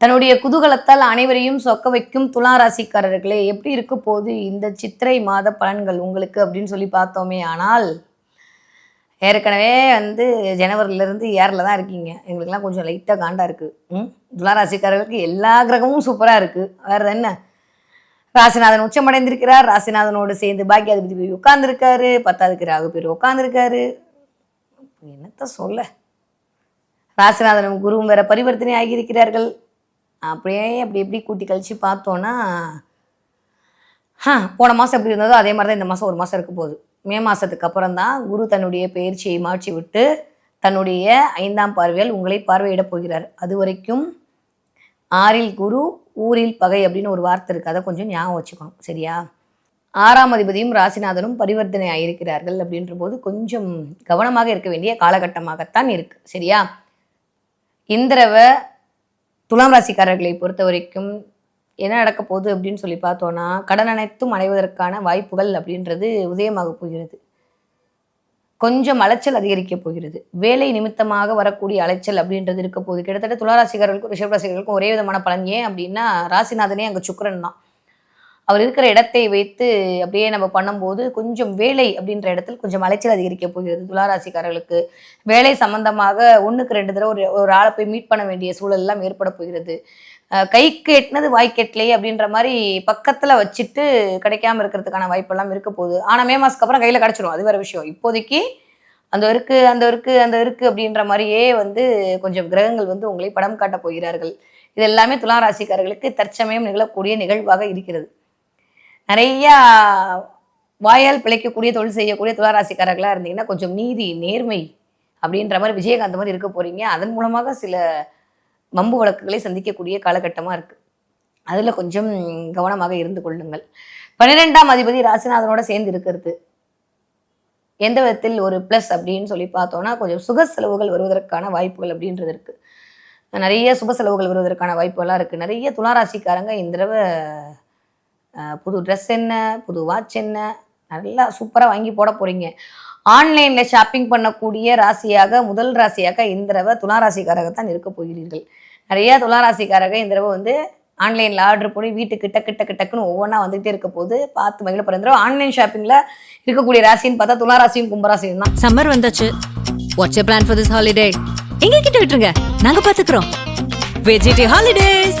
தன்னுடைய குதூகலத்தால் அனைவரையும் சொக்க வைக்கும் துலா ராசிக்காரர்களே எப்படி இருக்க போது இந்த சித்திரை மாத பலன்கள் உங்களுக்கு அப்படின்னு சொல்லி பார்த்தோமே. ஆனால் ஏற்கனவே வந்து ஜனவரிலேருந்து ஏரில் தான் இருக்கீங்க. எங்களுக்கெல்லாம் கொஞ்சம் லைட்டாக காண்டாக இருக்குது ம்? துலா ராசிக்காரர்களுக்கு எல்லா கிரகமும் சூப்பராக இருக்குது வேறு என்ன? ராசிநாதன் உச்சமடைந்திருக்கிறார். ராசிநாதனோடு சேர்ந்து பாக்கியாதிபதி போய் உட்காந்துருக்காரு பத்தாவதுக்கு ராகு பேர் உட்காந்துருக்காரு என்னத்த சொல்ல? ராசிநாதனும் குருவும் வேற பரிவர்த்தனை ஆகியிருக்கிறார்கள். அப்படியே அப்படி எப்படி கூட்டி கழித்து பார்த்தோன்னா போன மாதம் எப்படி இருந்ததோ அதே மாதிரி தான் இந்த மாதம் ஒரு மாதம் இருக்க போகுது. மே மாதத்துக்கு அப்புறம் தான் குரு தன்னுடைய பயிற்சியை மாற்றி விட்டு தன்னுடைய ஐந்தாம் பார்வையால் உங்களை பார்வையிடப் போகிறார். அது வரைக்கும் ஆறில் குரு ஊரில் பகை அப்படின்னு ஒரு வார்த்தை இருக்குது அதை கொஞ்சம் ஞாபகம் வச்சுக்கணும். சரியா? ஆறாம் அதிபதியும் ராசிநாதனும் பரிவர்த்தனை ஆயிருக்கிறார்கள் அப்படின்ற போது கொஞ்சம் கவனமாக இருக்க வேண்டிய காலகட்டமாகத்தான் இருக்கு. சரியா? இந்திரவை துலாம் ராசிக்காரர்களை பொறுத்த வரைக்கும் என்ன நடக்க போகுது அப்படின்னு சொல்லி பார்த்தோன்னா கடன் அனைத்தும் அடைவதற்கான வாய்ப்புகள் அப்படின்றது உதயமாக போகிறது. கொஞ்சம் அலைச்சல் அதிகரிக்க போகிறது. வேலை நிமித்தமாக வரக்கூடிய அலைச்சல் அப்படின்றது இருக்க போகுது. கிட்டத்தட்ட துளாராசிகர்களுக்கும் ரிஷபராசிகர்களுக்கும் ஒரே விதமான பலன் ஏன் அப்படின்னா ராசிநாதனே அங்கே சுக்கிரன் தான். அவர் இருக்கிற இடத்தை வைத்து அப்படியே நம்ம பண்ணும்போது கொஞ்சம் வேலை அப்படின்ற இடத்துல கொஞ்சம் அலைச்சல் அதிகரிக்க போகிறது துளாராசிக்காரர்களுக்கு. வேலை சம்பந்தமாக ஒன்றுக்கு ரெண்டு தடவை ஒரு ஒரு ஆளை போய் மீட் பண்ண வேண்டிய சூழல் எல்லாம் ஏற்பட போகிறது. கை கைக்கு எட்டினது வாய்க்கெட்டலே அப்படின்ற மாதிரி பக்கத்தில் வச்சுட்டு கிடைக்காம இருக்கிறதுக்கான வாய்ப்பெல்லாம் இருக்க போகுது. ஆனால் மே மாதத்துக்கு அப்புறம் கையில் கிடச்சிரும். அது வேறு விஷயம். இப்போதைக்கு அந்த இருக்கு அந்த இருக்கு அந்த இருக்கு அப்படின்ற மாதிரியே வந்து கொஞ்சம் கிரகங்கள் வந்து உங்களை படம் காட்டப் போகிறார்கள். இது எல்லாமே துலா ராசிக்காரர்களுக்கு தற்சமயம் நிகழக்கூடிய நிகழ்வாக இருக்கிறது. நிறையா வாயால் பிழைக்கக்கூடிய தொழில் செய்யக்கூடிய துளாராசிக்காரர்களாக இருந்தீங்கன்னா கொஞ்சம் நீதி நேர்மை அப்படின்ற மாதிரி விஜயகாந்த் மாதிரி இருக்க போறீங்க. அதன் மூலமாக சில வம்பு வழக்குகளை சந்திக்கக்கூடிய காலகட்டமாக இருக்குது அதில் கொஞ்சம் கவனமாக இருந்து கொள்ளுங்கள். பன்னிரெண்டாம் அதிபதி ராசிநாதனோட சேர்ந்து இருக்கிறது. எந்த விதத்தில் ஒரு ப்ளஸ் அப்படின்னு சொல்லி பார்த்தோன்னா கொஞ்சம் சுக செலவுகள் வருவதற்கான வாய்ப்புகள் அப்படின்றது இருக்குது நிறைய சுப செலவுகள் வருவதற்கான வாய்ப்புகள்லாம் இருக்குது நிறைய துளாராசிக்காரங்க இந்த தடவை புது ட்ரெஸ் என்ன புது வாட்ச் என்ன நல்லா சூப்பராக வாங்கி போட போகிறீங்க ஆன்லைனில் ஷாப்பிங் பண்ணக்கூடிய ராசியாக முதல் ராசியாக இந்த தடவை துளாராசிக்காரங்க தான் இருக்க போகிறீர்கள். நிறைய துளாராசிக்காரங்க இந்த தடவை வந்து ஆன்லைனில் ஆர்டர் பண்ணி வீட்டு கிட்ட கிட்ட கிட்டக்குன்னு ஒவ்வொன்றா வந்துகிட்டே இருக்க போது பார்த்து மகிழ பிறந்தோம் ஆன்லைன் ஷாப்பிங்கில் இருக்கக்கூடிய ராசின்னு பார்த்தா துளாராசியும் கும்பராசியும் தான். சம்மர் வந்தாச்சு. What's plan for this holiday எங்க கிட்ட விட்டுருங்க. நாங்க பாத்துக்கிறோம் வெஜிடே holidays